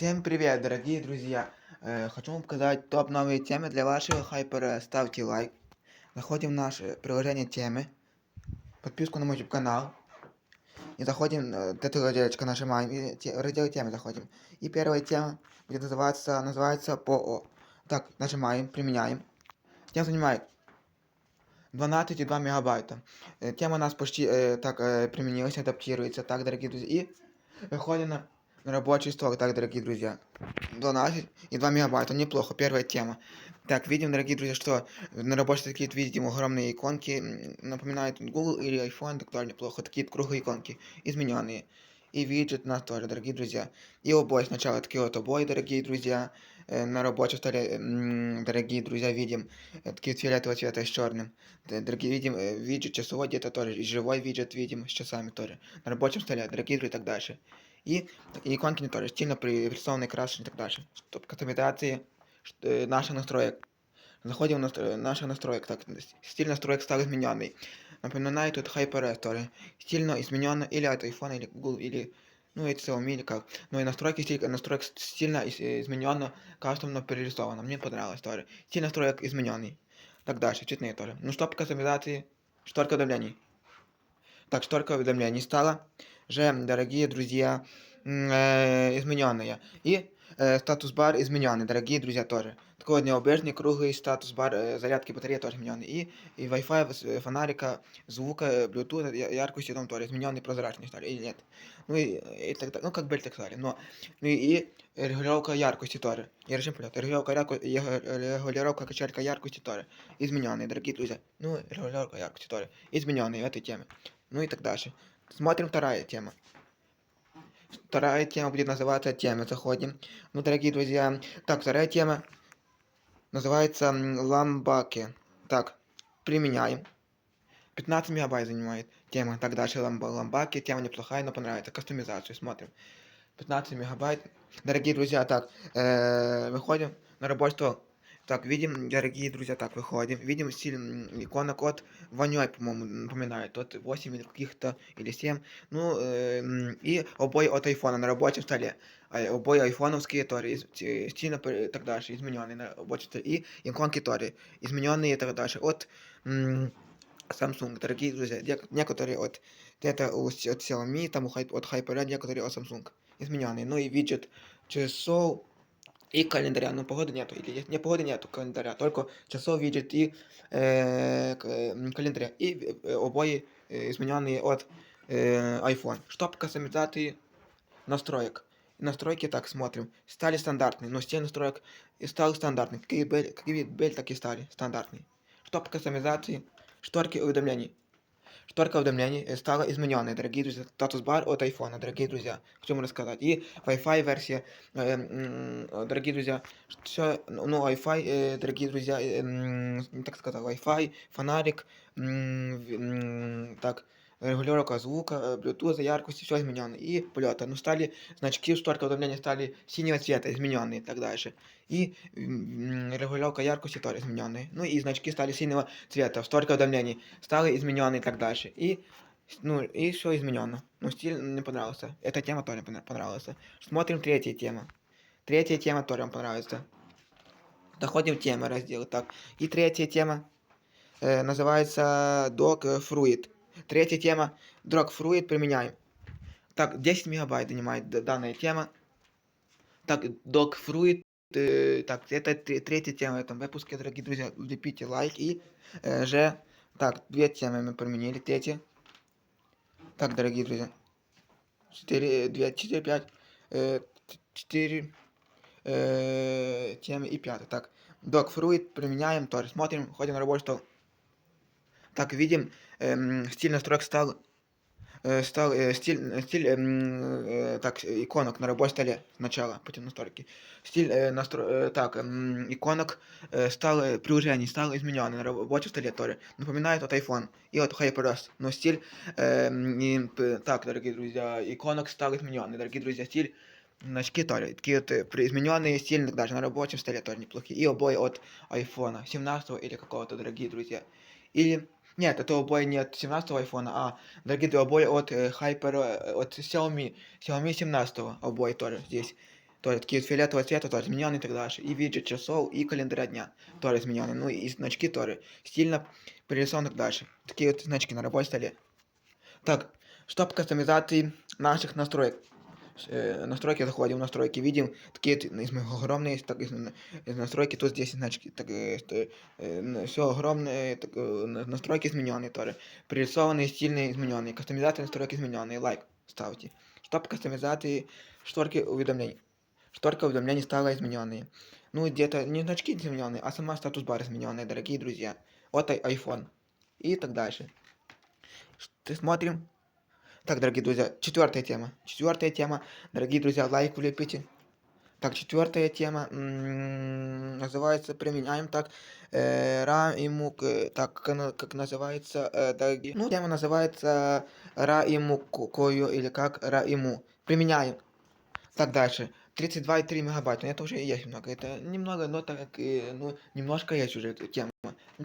Всем привет, дорогие друзья! Э, Хочу вам показать топ новые темы для вашего хайпера. Ставьте лайк. Заходим в наше приложение темы. Подписку на мой YouTube канал. И заходим, э, эту разделочку нажимаем. И те- раздел темы заходим. И первая тема будет называться, называется ПО. Так, нажимаем, применяем. Тема занимает 12,2 мегабайта. Э, Тема у нас почти э, так э, применилась, адаптируется. Так, дорогие друзья. И выходим на рабочий стол. Так, дорогие друзья. 12 и 2 мегабайта. Неплохо. Первая тема. Так, видим, дорогие друзья, что на рабочий такие видим огромные иконки. Напоминают Google или iPhone, так тоже неплохо. Такие круглые иконки. Измененные. И виджет у нас тоже, дорогие друзья. И обои сначала такие вот обои, дорогие друзья. Э, На рабочем столе, дорогие друзья, видим э, такие фиолетового цвета с черным. Дорогие, видим э, виджет часовой где-то тоже. И живой виджет видим с часами тоже. На рабочем столе, дорогие друзья, и так дальше. И, и иконки не тоже, стильно пририсованные, красочные и так дальше. Чтобы кастомизации э, наших настроек. Заходим в настро... наших настроек, так, стиль настроек стал измененный. Напоминаю, тут HyperOS тоже. Стильно измененно или от iPhone, или Google, или ну, это Xiaomi, или как. Ну и настройки стиль, настроек стильно из- э, кастомно перерисовано. Мне понравилось тоже. Стиль настроек измененный. Так дальше, цветные тоже. Ну что по кастомизации? Шторка уведомлений. Так, шторка уведомлений стала же, дорогие друзья, э, измененная. И э, статус-бар измененный, дорогие друзья, тоже. Такой необычный круглый статус-бар э, зарядки батареи тоже измененный. И, и Wi-Fi, фонарика, звука, Bluetooth, яркости там тоже измененный, прозрачный, что ли, или нет. Ну и, и так, далее. ну как были, так. Но, ну и, и регулировка яркости тоже. И режим полета. Регулировка, ярко- регулировка качелька яркости тоже. Измененные, дорогие друзья. Ну, регулировка яркости тоже. Измененные в этой теме. Ну и так дальше. Смотрим вторая тема. Вторая тема будет называться тема. Заходим. Ну, дорогие друзья. Так, вторая тема называется ламбаки. Так, применяем. 15 мегабайт занимает тема. Так дальше ламба, ламбаки. Тема неплохая, но понравится. Кастомизацию смотрим. 15 мегабайт. Дорогие друзья, так, э, выходим на стол. Так, видим, дорогие друзья, так, выходим. Видим стиль м, икона код Ванюй, по-моему, напоминает. Тут 8 или каких-то, или 7. Ну, э, м, и обои от айфона на рабочем столе. А, Обои айфоновские тоже, из- ти- стильно пер- и так дальше, измененные на рабочем столе. И иконки тоже, измененные и так дальше. От м, Samsung, дорогие друзья. Дек- Некоторые от, это у, с- от Xiaomi, там у, Hype- от HyperOS, некоторые от Samsung. Измененные. Ну и виджет часов и календаря. Ну, погоды нету. Или есть- не, погоды нету календаря. Только часов виджет и э, к- м, календаря. И э, обои э, измененные от э, iPhone. Что по кастомизации настроек. Настройки так смотрим. Стали стандартные, но стиль настроек и стал стандартный. Какие были, какие были, так и стали стандартные. Что по кастомизации? Шторки уведомлений. Шторка уведомлений э, стала измененной, дорогие друзья. Статус-бар от iPhone, дорогие друзья. Хочу вам рассказать. И Wi-Fi версия, э, э, дорогие друзья. Все, ну, Wi-Fi, э, дорогие друзья, так сказать, Wi-Fi, фонарик, так, регулировка звука, э, Bluetooth, яркости, все изменено. И полета. Ну, стали значки шторка уведомления стали синего цвета, измененные и так дальше. И регулировка яркости тоже измененные. Ну и значки стали синего цвета, шторка уведомлений стали измененные и так дальше. И ну, и все изменено. Ну, стиль не понравился. Эта тема тоже пона- понравилась. Смотрим третья тема. Третья тема тоже вам понравится. Доходим в темы раздел. Так. И третья тема э, называется Dog Fruit. Третья тема Dog Fruit применяем. Так, 10 мегабайт занимает данная тема. Так, Fruit. э, так, это тре- третья тема в этом выпуске, дорогие друзья. Влепите лайк и э, же. Так, две темы мы применили. Третья. Так, дорогие друзья. 4, 2, 4, 5, 4 э, темы и 5. Так, Fruit применяем тоже. Смотрим, ходим на рабочий стол. Так, видим, эм, стиль настроек стал, э, стал э, стиль, э, стиль эм, э, так, иконок на рабочем столе сначала, потом настройки. Стиль э, настро... э, так, эм, иконок э, стал, э, приложений стал на рабочем столе тоже. Напоминает от iPhone и от HyperOS, но стиль, эм, не так, дорогие друзья, иконок стал измененный, дорогие друзья, стиль Значки тоже, такие вот э, измененные стиль даже на рабочем столе тоже неплохие. И обои от айфона 17 или какого-то, дорогие друзья. Или нет, это обои не от 17 айфона, а дорогие друзья, обои от э, Hyper, э, от Xiaomi, Xiaomi 17 обои тоже здесь. тоже такие фиолетового цвета, тоже измененный и так дальше. И виджет часов, и календаря дня, тоже измененный. Ну и значки тоже стильно пририсованы и так дальше. Такие вот значки на рабочем столе. Так, чтобы кастомизации наших настроек. Э, настройки заходим настройки, видим такие из огромные так, из, из настройки, тут здесь значки, так, э, э, все огромные так, э, настройки измененные тоже, пририсованные, стильные, измененные, кастомизация настройки измененные, лайк ставьте. Чтобы кастомизации шторки уведомлений. Шторка уведомлений стала измененные. Ну, где-то не значки измененные, а сама статус-бар измененная, дорогие друзья. Вот iPhone. И так дальше. Смотрим. Так, дорогие друзья, четвертая тема. Четвертая тема. Дорогие друзья, лайк влепите. Так, четвертая тема называется применяем так э, ра и мук, э, так как, как называется, э, дорогие. Ну, тема называется ра и мук кою или как ра и му. Применяем. Так, дальше. 32,3 мегабайта. Ну, это уже есть много. Это немного, но так, ну, немножко есть уже тема.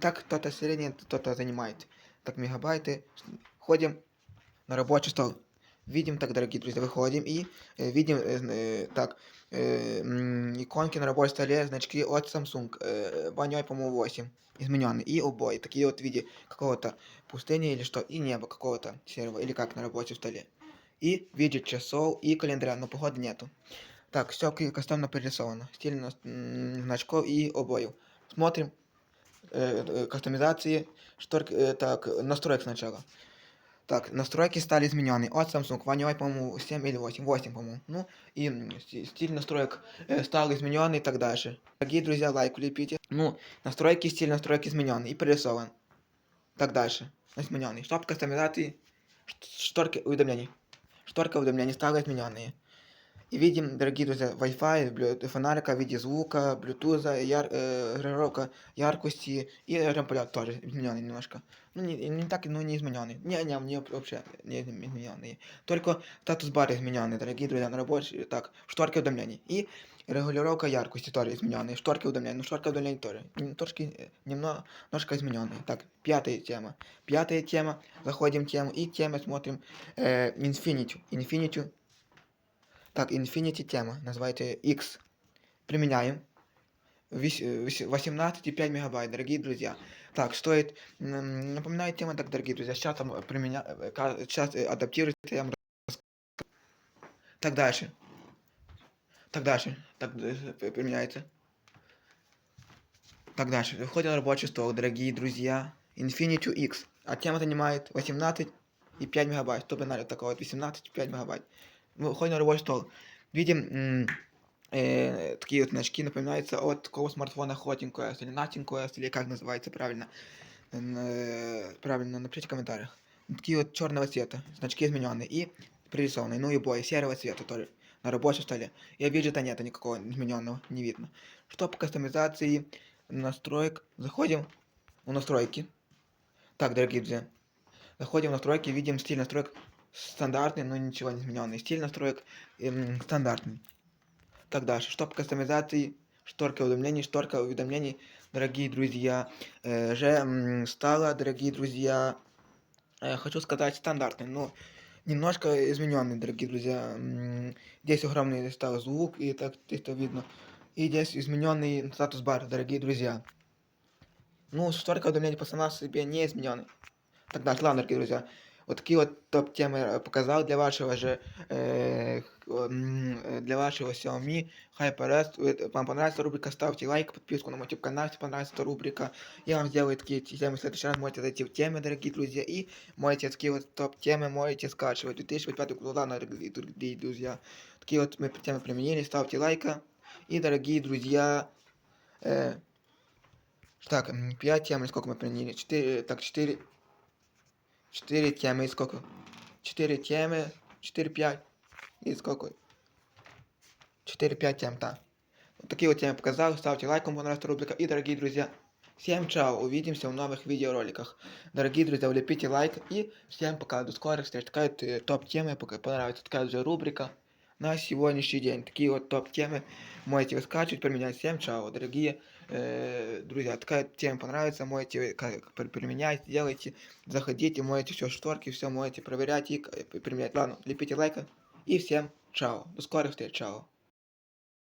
Так, кто-то средний, кто-то занимает. Так, мегабайты. Ходим на рабочий стол. Видим так, дорогие друзья, выходим и э, видим, э, э, так, э, иконки на рабочем столе, значки от Samsung, э, по-моему, 8, измененные, и обои, такие вот в виде какого-то пустыни или что, и неба какого-то серого, или как на рабочем столе. И видит часов, и календаря, но погоды нету. Так, все кастомно перерисовано, стильно значков и обоев. Смотрим, э, э, кастомизации, шторки, э, так, настроек сначала. Так, настройки стали изменены. От Samsung, One по-моему, 7 или 8. 8, по-моему. Ну, и стиль настроек э, стал измененный и так дальше. Дорогие друзья, лайк влепите. Ну, настройки, стиль настроек измененный и прорисован. Так дальше. Измененный. Стоп кастомизации. Шторки уведомлений. Шторка уведомлений стала измененные. И видим, дорогие друзья, Wi-Fi, фонарика в виде звука, Bluetooth, яр, э, регулировка яркости и рамполят тоже измененный немножко. Ну, не, не так, но не измененный. Не, не, не вообще не измененный. Только статус-бар измененный, дорогие друзья, на рабочий, так, шторки уведомлений. И регулировка яркости тоже измененный. Шторки уведомлений, ну шторки уведомлений тоже. Немножко, немножко измененный. Так, пятая тема. Пятая тема. Заходим в тему и тему смотрим э, Infinity. Infinity так, Infinity тема. Называйте X. Применяем. 18,5 мегабайт, дорогие друзья. Так, стоит, напоминаю тема, так, дорогие друзья, сейчас там применя... сейчас адаптируется, я вам Так, дальше. Так, дальше. Так, применяется. Так, дальше. Входим на рабочий стол, дорогие друзья. Infinity X. А тема занимает 18,5 мегабайт. Чтобы знали, такого вот 18,5 мегабайт выходим на рабочий стол. Видим э, такие вот значки, напоминаются от такого смартфона OS или OS, или как называется правильно. Э, правильно, напишите в комментариях. Такие вот черного цвета, значки измененные и пририсованные, ну и бой серого цвета тоже на рабочем столе. Я вижу, это нет никакого измененного, не видно. Что по кастомизации настроек, заходим в настройки. Так, дорогие друзья, заходим в настройки, видим стиль настроек стандартный, но ничего не измененный. Стиль настроек эм, стандартный. Так дальше. Чтоб кастомизации, шторка уведомлений, шторка уведомлений, дорогие друзья, э, же э, стала, дорогие друзья, э, хочу сказать стандартный, но немножко измененный, дорогие друзья. Здесь огромный стал звук, и так это видно. И здесь измененный статус бар, дорогие друзья. Ну, шторка уведомлений по сама себе не измененный. Так дальше, ладно, дорогие друзья. Вот такие вот топ-темы показал для вашего же, э, для вашего Xiaomi HyperS. Вам понравится рубрика, ставьте лайк, подписку на мой YouTube канал, если понравится эта рубрика. Я вам сделаю такие темы в следующий раз, можете зайти в темы, дорогие друзья, и можете такие вот топ-темы можете скачивать. 2005 года, дорогие друзья. Такие вот мы темы применили, ставьте лайка. И, дорогие друзья, э, так, 5 тем, сколько мы применили? 4, так, 4, 4 темы и сколько? 4 темы, 4-5 и сколько? 4-5 тем, да. Вот такие вот темы показал. Ставьте лайк, кому понравилась рубрика. И, дорогие друзья, всем чао. Увидимся в новых видеороликах. Дорогие друзья, влепите лайк. И всем пока. До скорых встреч. Такая вот, э, топ-темы, пока понравится такая же рубрика На сегодняшний день. Такие вот топ-темы можете скачивать, применять. Всем чао, дорогие э, друзья. Такая тема понравится, можете как, применять, делайте, заходите, можете все шторки, все можете проверять и применять. Ладно, лепите лайка и всем чао. До скорых встреч, чао.